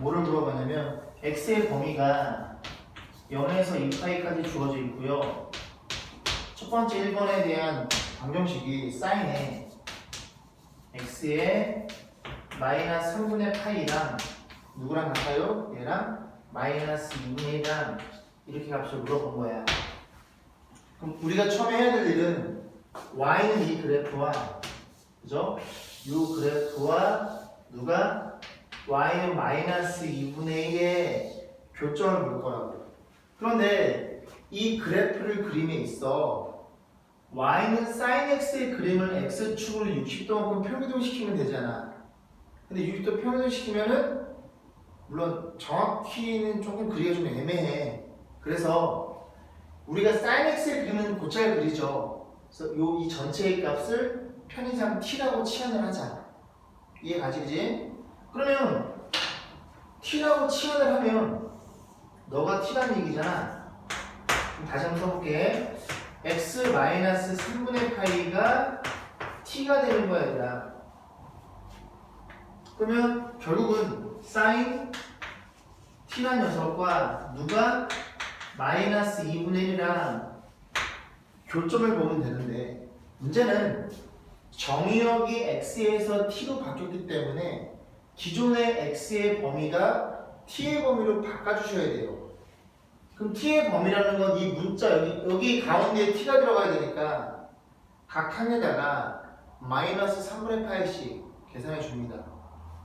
뭐를 물어봤냐면 x의 범위가 0에서 2파이까지 주어져 있고요. 첫 번째 1번에 대한 방정식이 사인에 x의 마이너스 3분의 파이랑 누구랑 같아요? 얘랑 마이너스 2분의 1이랑 이렇게 값을 물어본 거야. 그럼 우리가 처음에 해야 될 일은 y는 이 그래프와 그죠? 이 그래프와 누가 y는 마이너스 2분의 1의 교점을 볼 거라고. 그런데 이 그래프를 그림에 있어 y는 sin x의 그림을 x축으로 60도만큼 평균시키면 되잖아. 근데 60도 평균시키면은 물론 정확히는 조금 그리기가 좀 애매해. 그래서 우리가 sin x의 그림은 곧잘 그리죠. 그래서 요 이 전체의 값을 편의상 t라고 치환을 하자. 이해 가지 그지? 그러면 t라고 치환을 하면 너가 t라는 얘기잖아. 다시 한번 써볼게. x 마이너스 3분의 파이가 t가 되는 거야, 얘들아. 그러면 결국은 sin t란 녀석과 누가 마이너스 2분의 1이랑 교점을 보면 되는데 문제는 정의역이 x에서 t로 바뀌었기 때문에 기존의 x의 범위가 t의 범위로 바꿔주셔야 돼요. 그럼 t의 범위라는 건 이 문자 여기 여기 가운데에 t가 들어가야 되니까 각 칸에다가 마이너스 3분의 파이씩 계산해 줍니다.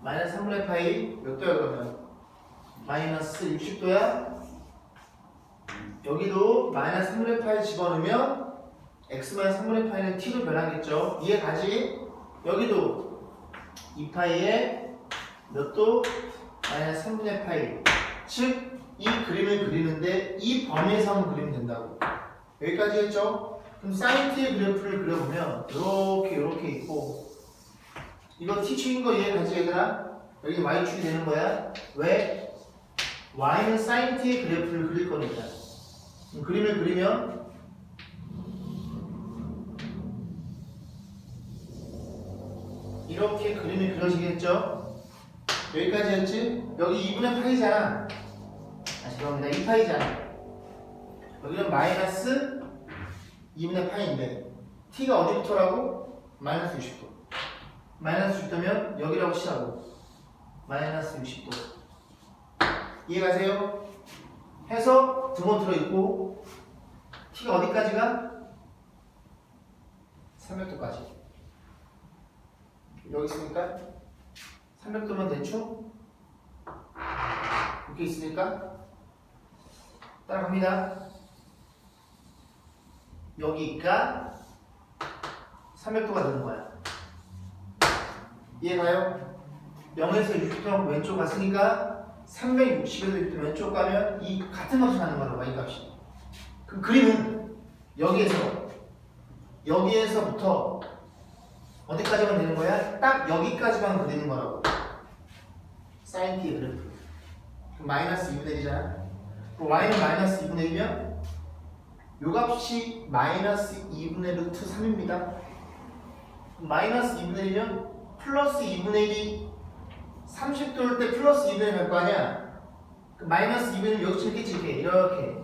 마이너스 3분의 파이 몇 도야 그러면? 마이너스 60도야? 여기도 마이너스 3분의 파이 집어넣으면 x 마이너스 3분의 파이는 t로 변하겠죠. 이해 가지? 여기도 2파이에 몇 도? 마이너스 3분의 파이. 즉, 이 그림을 그리는데 이 범위에서만 그리면 된다고. 여기까지 했죠? 그럼 사인 t의 그래프를 그려보면 이렇게 이렇게 있고 이거 t축인 거 이해 가지 얘들아? 여기 y축이 되는 거야. 왜? y는 사인 t의 그래프를 그릴 거니까. 그림을 그리면 이렇게 그림이 그려지겠죠? 여기까지 했지? 여기 2분의 파이잖아. 아, 죄송합니다. 2파이잖아. 여기는 마이너스 2분의 파이인데 t가 어디부터라고? 마이너스 60도. 마이너스 60도면 여기라고 치라고. 마이너스 60도. 이해가세요? 해서 두번 들어있고 t가 어디까지가? 300도까지. 여기 있으니까 300도면 대충 이렇게 있으니까 따라갑니다. 여기가 300도가 되는 거야. 이해가요? 0에서 60도 왼쪽 갔으니까 360에서 60도 왼쪽 가면 이 같은 값이 나는 거라고 y 값이. 그 그림은 여기에서 여기에서부터 어디까지만 되는 거야? 딱 여기까지만 그리는 거라고. 사인 t 그래프. 그럼 마이너스 2분의 1이잖아. 그럼 y는 마이너스 2분의 1이면 요 값이 마이너스 2분의 루트 3입니다. 마이너스 2분의 1이면 플러스 2분의 1이 30도일 때 플러스 2분의 1할거 아니야? 그 마이너스 2분의 1 여기서 이렇게 이렇게 이렇게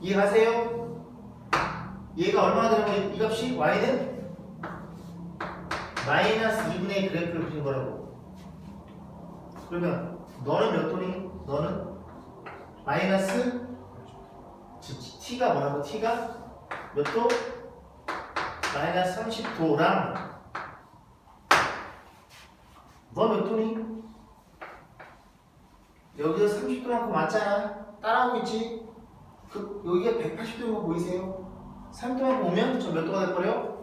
이해가세요? 얘가 얼마나 되는 거야? 이 값이 y는 마이너스 2분의 1 그래프를 그린 거라고. 그러면 너는 몇 도니? 너는 마이너스 즉, t가 뭐라고? t가 몇 도? 마이너스 30도랑 너 몇 도니? 여기서 30도 만큼 왔잖아. 따라오고 있지? 그 여기가 180도인 거 보이세요? 3도만 보면 저 몇 도가 될거래요?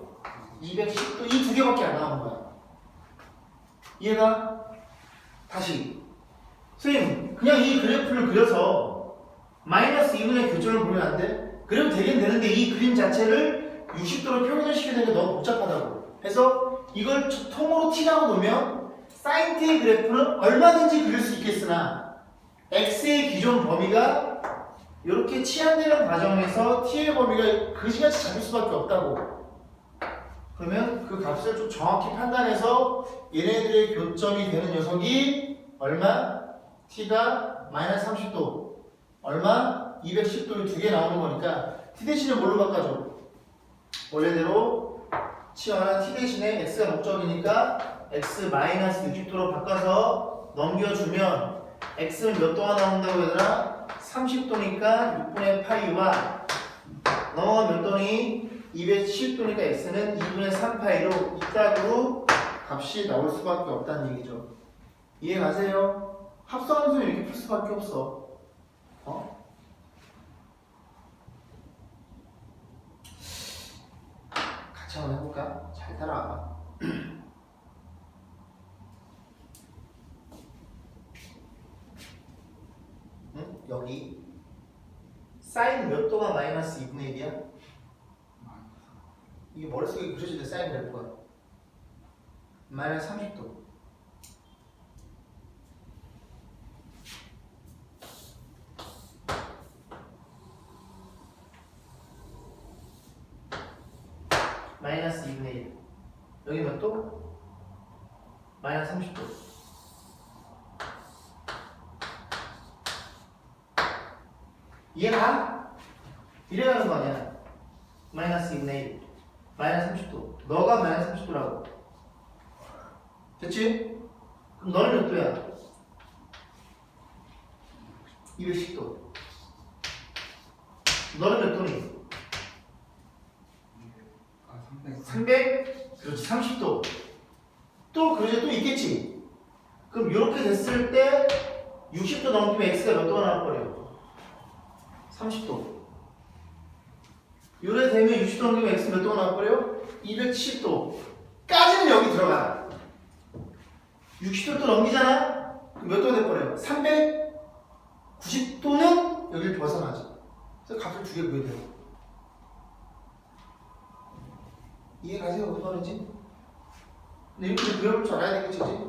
210도 이 두 개밖에 안 나오는 거야. 이해가? 다시. 선생님 그냥 이 그래프를 그려서 마이너스 2분의 교점을 보면 안 돼? 그래도 되긴 되는데 이 그림 자체를 60도로 평균을 시키는 게 너무 복잡하다고. 해서 이걸 통으로 t라고 놓으면 sin t의 그래프는 얼마든지 그릴 수 있겠으나 x의 기존 범위가 이렇게 치환되는 과정에서 t의 범위가 그지같이 잡힐 수밖에 없다고 그러면 그 값을 좀 정확히 판단해서 얘네들의 교점이 되는 녀석이 얼마? t가 마이너스 30도 얼마? 210도에 두개 나오는 거니까 t 대신에 뭘로 바꿔줘? 원래대로 치환한 t 대신에 x가 목적이니까 x 마이너스 60도로 바꿔서 넘겨주면 x는 몇 도가 나온다고 얘들아? 30도니까 6분의 파이와 넘어가 몇 도니? 210도니까 x는 2분의 3파이로 이따구로 값이 나올 수밖에 없다는 얘기죠. 이해 가세요? 합성함수 이렇게 풀 수밖에 없어. 어? 같이 한번 해볼까? 잘 따라와봐. 응? 여기 사인 몇 도가 마이너스 2분의 1이야? 이게 머릿속에 그려질 때 사인 그래프야. 마이너스 30도. 마이너스 2분의 1. 여기 몇 도? 마이너스 30도. 이해가? 이래 가는 거 아니야. 마이너스 2분의 1. 마이너스 30도. 너가 마이너스 30도라고. 됐지? 그럼 너는 몇 도야? 210도. 너는 몇 도니? 아, 300. 300? 그렇지, 30도. 또, 그러지, 또 있겠지? 그럼 이렇게 됐을 때 60도 넘기면 x가 몇 도가 나올 거래요? 30도. 요래 되면 60도 넘기면 x 몇 도가 나올 거래요? 270도. 까지는 여기 들어가. 60도 또 넘기잖아? 그럼 몇 도가 될 거래요? 390도는 여기를 벗어나지. 그래서 값을 두 개 구해야 돼요. 이해 가세요? 무슨 말인지? 근데 이렇게 그려볼 줄 알아야 되겠지, 그지?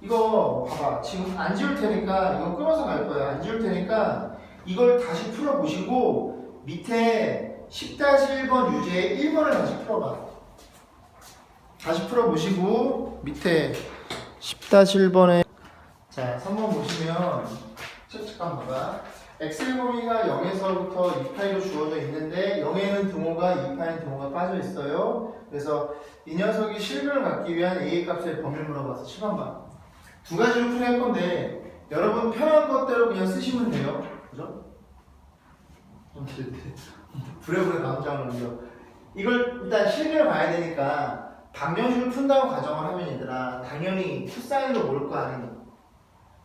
이거 봐봐. 지금 안 지울 테니까 이거 끊어서 갈 거야. 안 지울 테니까 이걸 다시 풀어보시고 밑에 10-1번 유제 1번을 다시 풀어봐. 다시 풀어보시고 밑에 10-1번에 자, 3번 보시면 책 잠깐 봐봐. 엑셀 범위가 0에서부터 2파이로 주어져 있는데 0에는 등호가 2파이는 등호가 빠져 있어요. 그래서 이 녀석이 실근을 갖기 위한 a 값의 범위를 물어봐서 7번 봐. 두 가지로 풀이할 건데 여러분 편한 것대로 그냥 쓰시면 돼요. 장을 넘겨. 이걸 일단 실근을 봐야 되니까 방정식을 푼다고 가정을 하면 얘들아 당연히 코사인으로 올거 아니니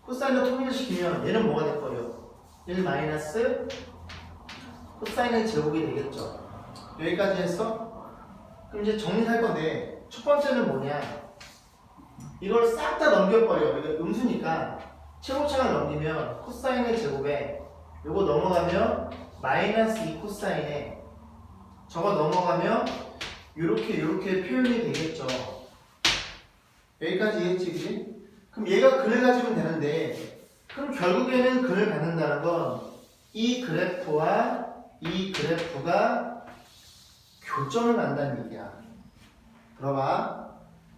코사인을 통일시키면 얘는 뭐가 될 거예요? 1 마이너스 코사인의 제곱이 되겠죠. 여기까지 했어? 그럼 이제 정리할 건데 첫 번째는 뭐냐? 이걸 싹 다 넘겨버려. 이거 음수니까 최고차를 넘기면 코사인의 제곱에 요거 넘어가면 마이너스 2 코사인에 저거 넘어가면 요렇게 요렇게 표현이 되겠죠. 여기까지 이해했지, 그지? 그럼 얘가 근을 가지면 되는데 그럼 결국에는 근을 갖는다는 건 이 그래프와 이 그래프가 교점을 난다는 얘기야. 들어봐.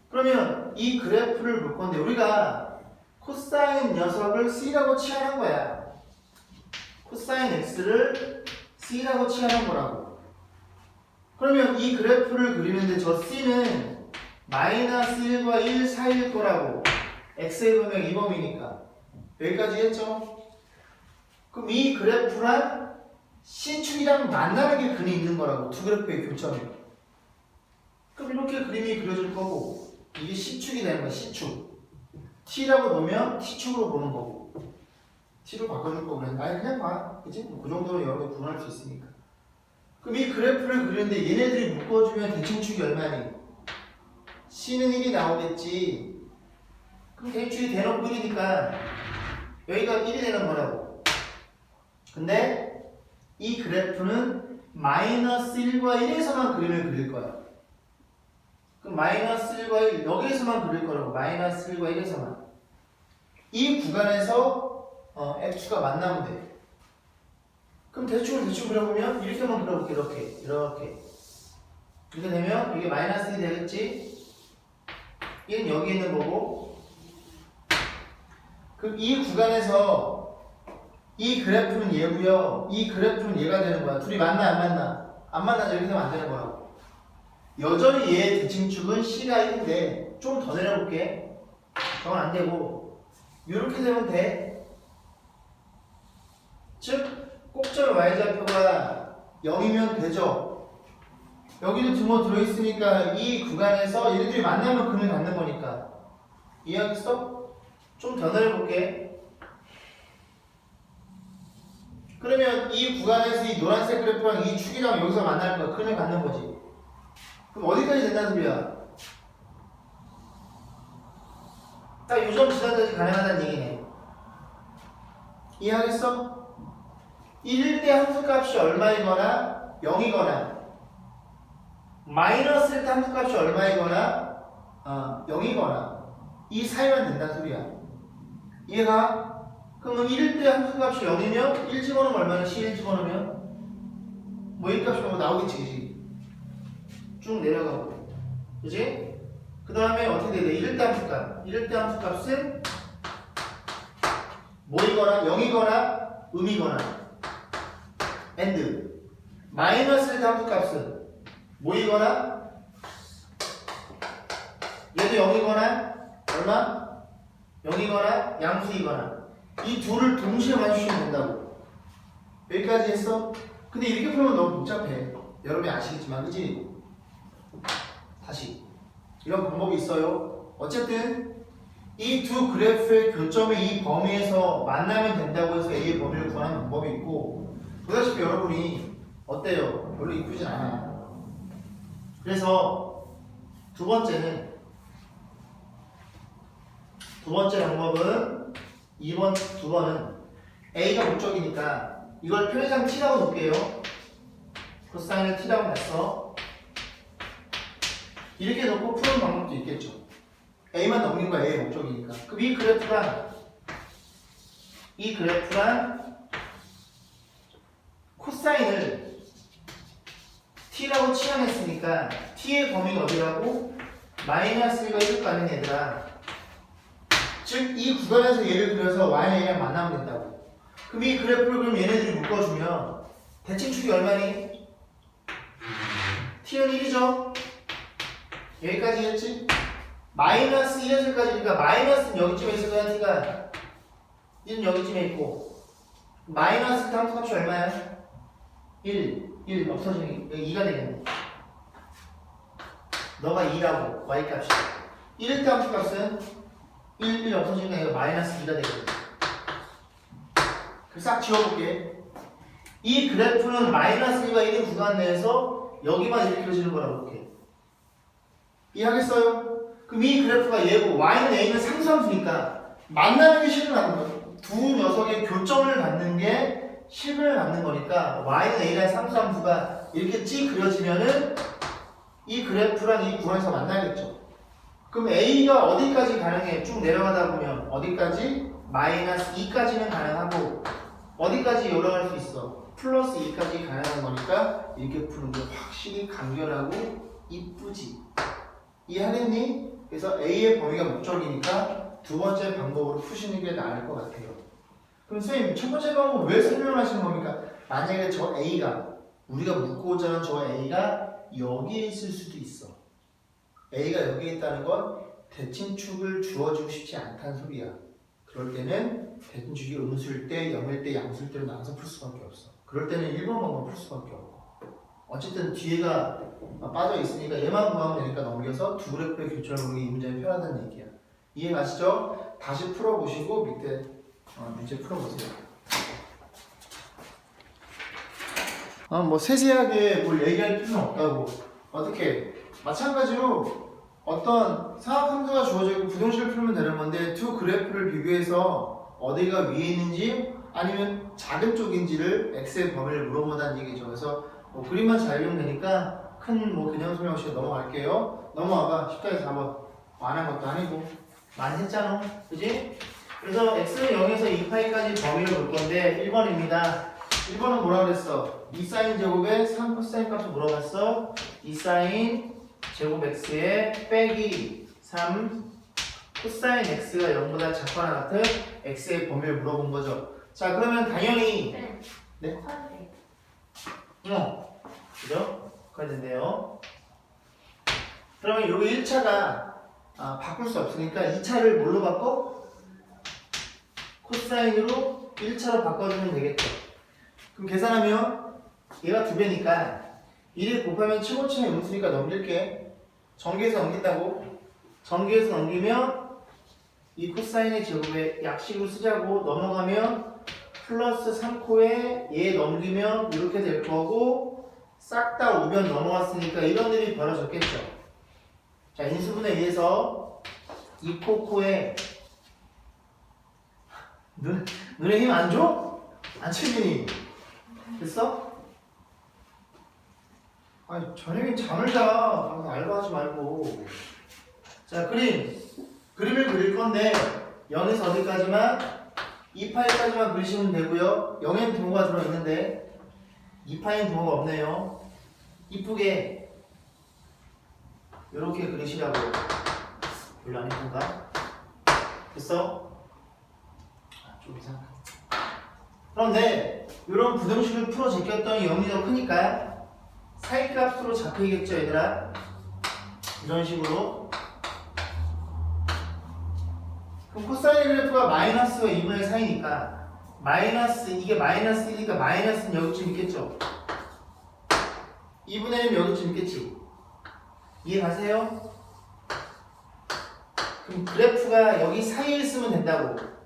그러면 이 그래프를 볼 건데 우리가 코사인 녀석을 C라고 치환한 거야. 코사인 X를 C라고 치환한 거라고. 그러면 이 그래프를 그리는데 저 C는 마이너스 1과 1 사이일 거라고. X의 범위가 2범위니까. 여기까지 했죠? 그럼 이 그래프랑 C축이랑 만나는 게 근이 있는 거라고. 두 그래프의 교점이. 그럼 이렇게 그림이 그려질 거고 이게 C축이 되는 거야 C축 T라고 놓으면 T축으로 보는 거고 T로 바꿔줄 거고 그래 아니 그냥 봐 그치? 뭐 그 정도는 여러 개 구분할 수 있으니까. 그럼 이 그래프를 그리는데 얘네들이 묶어주면 대칭축이 얼마니? C는 1이 나오겠지. 그럼 대칭축이 대놓고 1이니까 여기가 1이 되는 거라고. 근데 이 그래프는 마이너스 1과 1에서만 그림을 그릴 거야. 그럼 마이너스 1과 1 여기에서만 그릴 거라고. 마이너스 1과 1에서만. 이 구간에서 어, x가 만나면 돼 그럼 대충 대충 그려보면 이렇게만 그려볼게 이렇게 이렇게 이렇게 되면 이게 마이너스 1이 되겠지 1은 여기 있는 거고 그럼 이 구간에서 이 그래프는 얘고요. 이 그래프는 얘가 되는 거야. 둘이 만나 안 만나? 안 만나죠. 되면 안 되는 거라고. 여전히 얘의 대칭축은 C가 1인데 좀 더 내려볼게. 저건 안 되고 이렇게 되면 돼. 즉 꼭절 y좌표가 0이면 되죠. 여기도 등호 들어있으니까 이 구간에서 얘들이 만나면 근을 갖는 거니까 이해하겠어? 좀더 내려볼게. 그러면 이 구간에서 이 노란색 그래프랑 이 축이랑 여기서 만날 거야. 근을 갖는 거지. 그럼 어디까지 된다는 소리야? 딱 요점 지나까지 가능하다는 얘기네. 이해하겠어? 1일 때 함수값이 얼마이거나 0이거나 마이너스일 때 함수값이 얼마이거나 어, 0이거나 이 사이만 된다는 소리야. 이해가? 그러면 1일 때 함수값이 0이면 1 집어넣으면 얼마나 C1 집어넣으면 뭐 1값이 뭐 나오겠지 그지? 쭉 내려가고 그지? 그 다음에 어떻게 돼? 1일 때 함수값 1일 때 함수값은 뭐이거나 0이거나 음이거나 and 마이너스 1때 함수값은 뭐이거나? 얘도 0이거나 얼마? 0이거나 양수이거나. 이 둘을 동시에 맞추시면 된다고. 여기까지 했어? 근데 이렇게 풀면 너무 복잡해. 여러분이 아시겠지만 그치? 다시. 이런 방법이 있어요. 어쨌든 이 두 그래프의 교점의 이 범위에서 만나면 된다고 해서 A의 범위를 구하는 방법이 있고 보다시피 여러분이 어때요? 별로 이쁘진 않아요 그래서 두 번째는 두 번째 방법은 2번, 두 번은 A가 목적이니까 이걸 편의상 T라고 놓을게요. 코사인을 T라고 냈어. 이렇게 놓고 푸는 방법도 있겠죠. A만 넘긴 거야, A의 목적이니까. 그럼 이 그래프랑 이 그래프랑 코사인을 T라고 치환했으니까 T의 범위가 어디라고? 마이너스 1과 1을 가는 얘들아. 즉 이 구간에서 얘를 그려서 y 랑 만나면 된다고. 그럼 이 그래프를 그럼 얘네들이 묶어주면 대칭축이 얼마니? t는 1이죠. 여기까지 했지? 마이너스 1에서까지니까 마이너스는 여기쯤에 있을 거야 t가 1은 여기쯤에 있고 마이너스 함수값이 얼마야? 1, 1 없어지니 여기 2가 되겠네. 너가 2라고 y값이 1일 때 함수 값은 1, 1 없어지니까 이거 마이너스 2가 되거든. 그싹 지워볼게. 이 그래프는 마이너스 1과 1의 구간 내에서 여기만 이렇게 그려지는 거라고 볼게. 이해하겠어요? 그럼 이 그래프가 얘고 y는 a는 상수함수니까 만나는 게 실을 갖는 거야. 두 녀석의 교점을 갖는 게 실을 갖는 거니까 y는 a라는 상수함 수가 이렇게 찌 그려지면은 이 그래프랑 이 구간에서 만나겠죠. 그럼 A가 어디까지 가능해? 쭉 내려가다 보면 어디까지? 마이너스 2까지는 가능하고 어디까지 올라갈 수 있어? 플러스 2까지 가능한 거니까 이렇게 푸는 게 확실히 간결하고 이쁘지. 이해하겠니? 그래서 A의 범위가 목적이니까 두 번째 방법으로 푸시는 게 나을 것 같아요. 그럼 선생님 첫 번째 방법 왜 설명하시는 겁니까? 만약에 저 A가 우리가 묻고자 하는 저 A가 여기에 있을 수도 있어. A가 여기에 있다는 건 대칭축을 주어주고 싶지 않다는 소리야. 그럴 때는 대칭축이 음수일 때, 영일 때, 양수일 때로 나눠서 풀 수밖에 없어. 그럴 때는 1번 방법 풀 수밖에 없고. 어쨌든 뒤에가 빠져 있으니까 얘만 구하면 되니까 넘겨서 두 그래프의 교차를 보는 게 이 문제는 편하다는 얘기야. 이해 가시죠? 다시 풀어보시고 밑에 어, 문제 풀어보세요. 아, 뭐 세세하게 뭘 얘기할 필요는 없다고. 어떻게? 마찬가지로 어떤 상학 함수가 주어져 있고 부동식을 풀면 되는 건데 두 그래프를 비교해서 어디가 위에 있는지 아니면 작은 쪽인지를 x의 범위를 물어본다는 얘기죠. 그래서 뭐 그림만 잘 그리면 되니까 큰뭐 그냥 설명 없이 넘어갈게요. 넘어와봐. 10단에 4번. 안한 것도 아니고 많이 했잖아. 그지? 그래서 x는 0에서 2파이까지 범위를 볼 건데 1번입니다. 1번은 뭐라 그랬어? 2사인 제곱에 3 코사인 값을 물어봤어. 2사인 제곱 x에 빼기 3 코사인 x가 0보다 작거나 같은 x의 범위를 물어본 거죠. 자 그러면 당연히 네. 네? 어 그죠? 된대요. 그러면 여기 1차가 아, 바꿀 수 없으니까 2차를 뭘로 바꿔? 코사인으로 1차로 바꿔주면 되겠죠. 그럼 계산하면 얘가 두 배니까 1을 곱하면 7고층에 음수니까 넘길게. 전개해서 넘긴다고? 전개해서 넘기면 이 코사인의 제곱에 약식으로 쓰자고 넘어가면 플러스 3코에 얘 넘기면 이렇게 될 거고 싹 다 오변 넘어갔으니까 이런 일이 벌어졌겠죠. 자, 인수분에 의해서 2코 코에 눈, 눈에 힘 안 줘? 안 챙기니? 됐어? 아니 저녁엔 잠을 자 알바하지 말고 자 그림 그림을 그릴 건데 0에서 어디까지만 2파이까지만 그리시면 되고요 0엔 부호가 들어있는데 2파인 부호가 없네요 이쁘게 이렇게 그리시라고 별로 안 이쁜가? 됐어? 아, 좀 이상하다. 그런데 이런 부등식을 풀어 제꼈더니 0이 더 크니까 사이값으로 잡히겠죠 얘들아? 이런 식으로. 그럼 코사인 그래프가 마이너스와 2분의 사이니까 마이너스 이게 마이너스 1이니까 마이너스는 여기쯤 있겠죠? 2분의 1은 여기쯤 있겠지? 이해 가세요? 그럼 그래프가 여기 사이에 있으면 된다고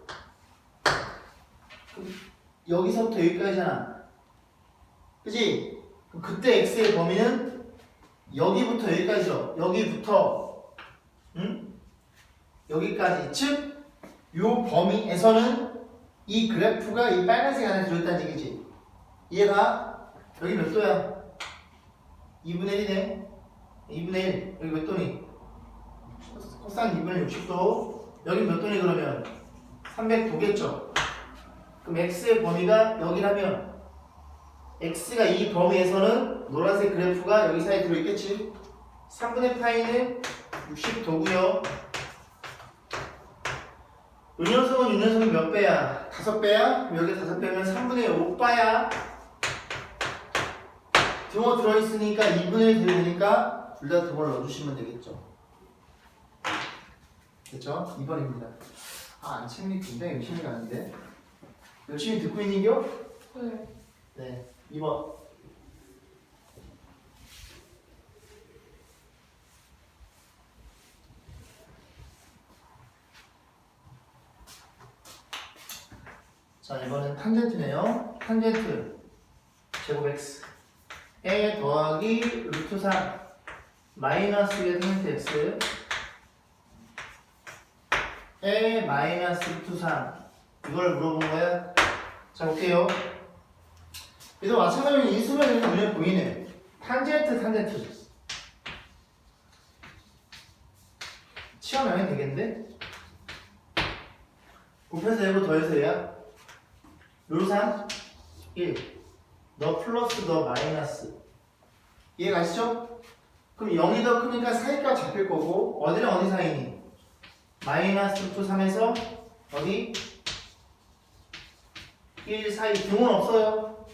여기서부터 여기까지잖아? 그럼 그때 x의 범위는 여기부터 여기까지죠. 여기부터 응? 여기까지 즉이 범위에서는 이 그래프가 이 빨간색 안에 들어있다는 얘기지. 이해가? 여기 몇 도야? 2분의 1이네. 2분의 1. 여기 몇 도니? 코사인 2분의 60도. 여기 몇 도니 그러면? 300도겠죠. 그럼 x의 범위가 여기라면 x가 이 범위에서는 노란색 그래프가 여기 사이에 들어있겠지 3분의 파이는 60도고요 이 녀석은 이 녀석은 몇 배야? 다섯 배야? 그럼 여기 다섯 배면 3분의 5바야 등호 들어있으니까 2분의 1 되니까 둘 다 등호를 넣어주시면 되겠죠 됐죠? 2번입니다 아 안채미 굉장히 열심히 가는데 열심히 듣고 있는겨? 네. 네 2번 자 이번엔 탄젠트네요. 탄젠트. 제곱 x. A 더하기 루트 3 마이너스 1의 탄젠트 x. A 마이너스 루트 3 이걸 물어본 거야 자 볼게요 그래도 마찬가지로 인수면이 눈에 보이네. 탄젠트, 탄젠트. 치환하면 되겠는데? 곱해서 얘고 더해서 얘야? 요산 1. 너 플러스 너 마이너스. 이해 가시죠? 그럼 0이 더 크니까 사이값 잡힐 거고, 어디랑 어디 사이니? 마이너스 2, 3에서 어디? 1 사이 등은 없어요.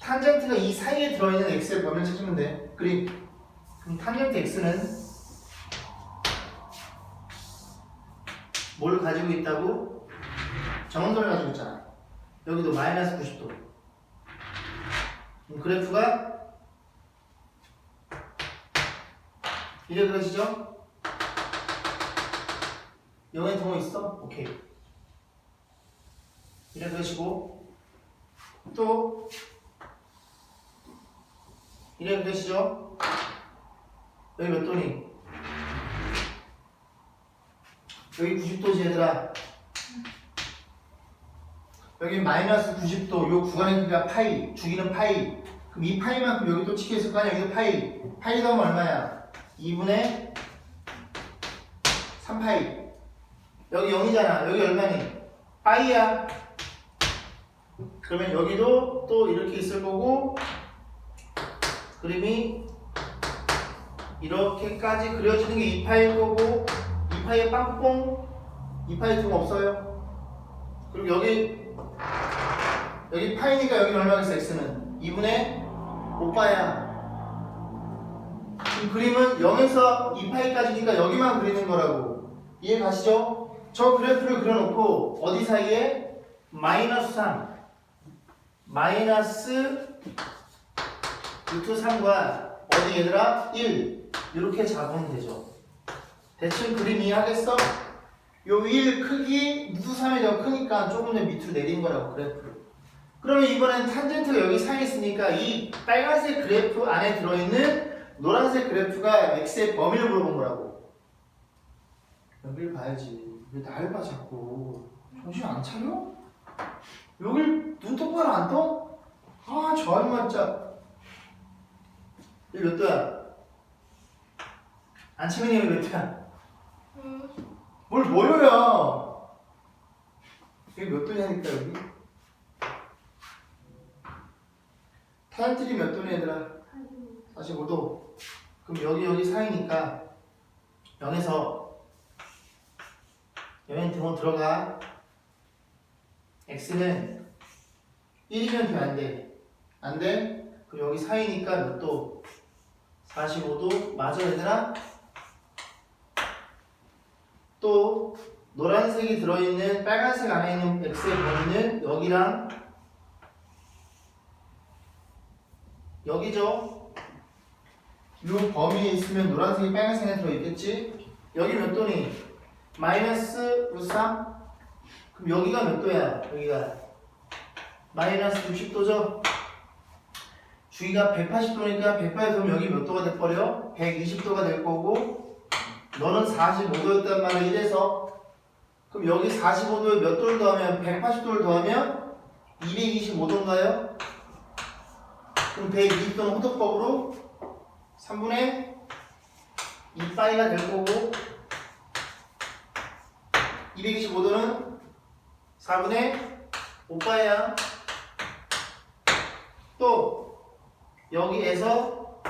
탄젠트가 이 사이에 들어있는 x의 범위를 찾으면 돼. 그림. 그럼 탄젠트 x는 뭘 가지고 있다고? 정원선을 가지고 있잖아. 여기도 마이너스 90도. 그럼 그래프가 이래 그려지죠? 0의 등호 있어? 오케이. 이래 그러시고 또 이래 그러시죠? 여기 몇 도니? 여기 90도지 얘들아 여기 마이너스 90도 요 구간의 크기가 파이 주기는 파이 그럼 이 파이만큼 여기 또 찍혀 있을 거 아니야 여기도 파이 파이 더하면 얼마야? 2분의 3파이 여기 0이잖아 여기 얼마니? 파이야 그러면 여기도 또 이렇게 있을 거고 그림이 이렇게까지 그려지는 게 2파일 거고 2파이에 빵뽕 2파이 등 없어요. 그리고 여기 여기 파이니까 여기 얼마겠어 x는? 2분의 5파야. 이 그림은 0에서 2파이까지니까 여기만 그리는 거라고. 이해 가시죠? 저 그래프를 그려놓고 어디 사이에? 마이너스 3 마이너스 루트 3과 어디 얘들아? 1 이렇게 잡으면 되죠. 대충 그림 이해하겠어? 요1 크기 루트 3이 더 크니까 조금 더 밑으로 내린 거라고 그래프를. 그러면 이번엔 탄젠트가 여기 사이에 있으니까 이 빨간색 그래프 안에 들어있는 노란색 그래프가 x의 범위를 물어본 거라고. 여길 봐야지. 왜 날 봐 자꾸. 정신 안 차려? 여길 눈 똑바로 안 떠? 아, 저 아줌마 진짜. 여기 몇 도야? 안치민이 여기 몇 도야? 뭘 뭐요야? 여기 몇 도냐니까 여기? 타일들이 몇 도냐 얘들아? 45도. 그럼 여기 여기 사이니까 0에서 여행 등원 들어가. X는 1이면 돼, 안 돼? 안 돼? 그럼 여기 사이니까 몇 도? 45도. 맞아, 얘들아? 또, 노란색이 들어있는 빨간색 안에 있는 x의 범위는 여기랑 여기죠? 이 범위에 있으면 노란색이 빨간색에 들어있겠지? 여기 몇 도니? 마이너스 루트 3? 그럼 여기가 몇 도야? 여기가 마이너스 60도죠? 주위가 180도니까 180도면 여기 몇 도가 돼버려? 120도가 될 거고 너는 45도였단 말이야 이래서 그럼 여기 45도에 몇 도를 더하면 180도를 더하면 225도인가요? 그럼 120도는 호도법으로 3분의 2파이가 될 거고 225도는 4분의 5파야. 또 여기에서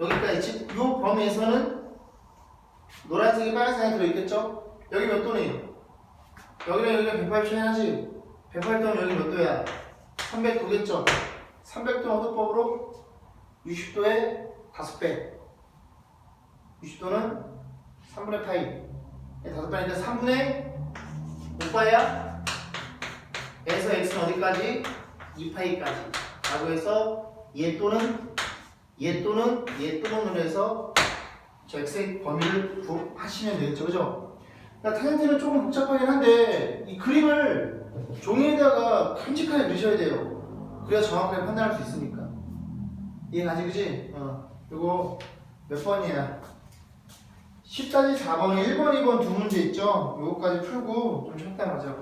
여기까지 이 범위에서는 노란색이 빨간색이 들어있겠죠? 여기 몇 도니? 여기랑 여기가 180 해야지 180도면 여기 몇 도야? 300도겠죠? 300도 호도법으로 60도에 5배 60도는 3분의 파이 5배니까 3분의 5파야 에서 x는 어디까지? 2파이까지 라고 해서 얘 또는 얘 또는 얘 또는으로 해서 저 x의 범위를 구하시면 되겠죠 그죠? 그러니까 타젠트는 조금 복잡하긴 한데 이 그림을 종이에다가 큼직하게 그리셔야 돼요 그래야 정확하게 판단할 수 있으니까 이해 가지 그지? 어 요거 몇 번이야? 10까지 4번이 1번, 2번 두 문제 있죠? 요거까지 풀고 좀 가자고 음.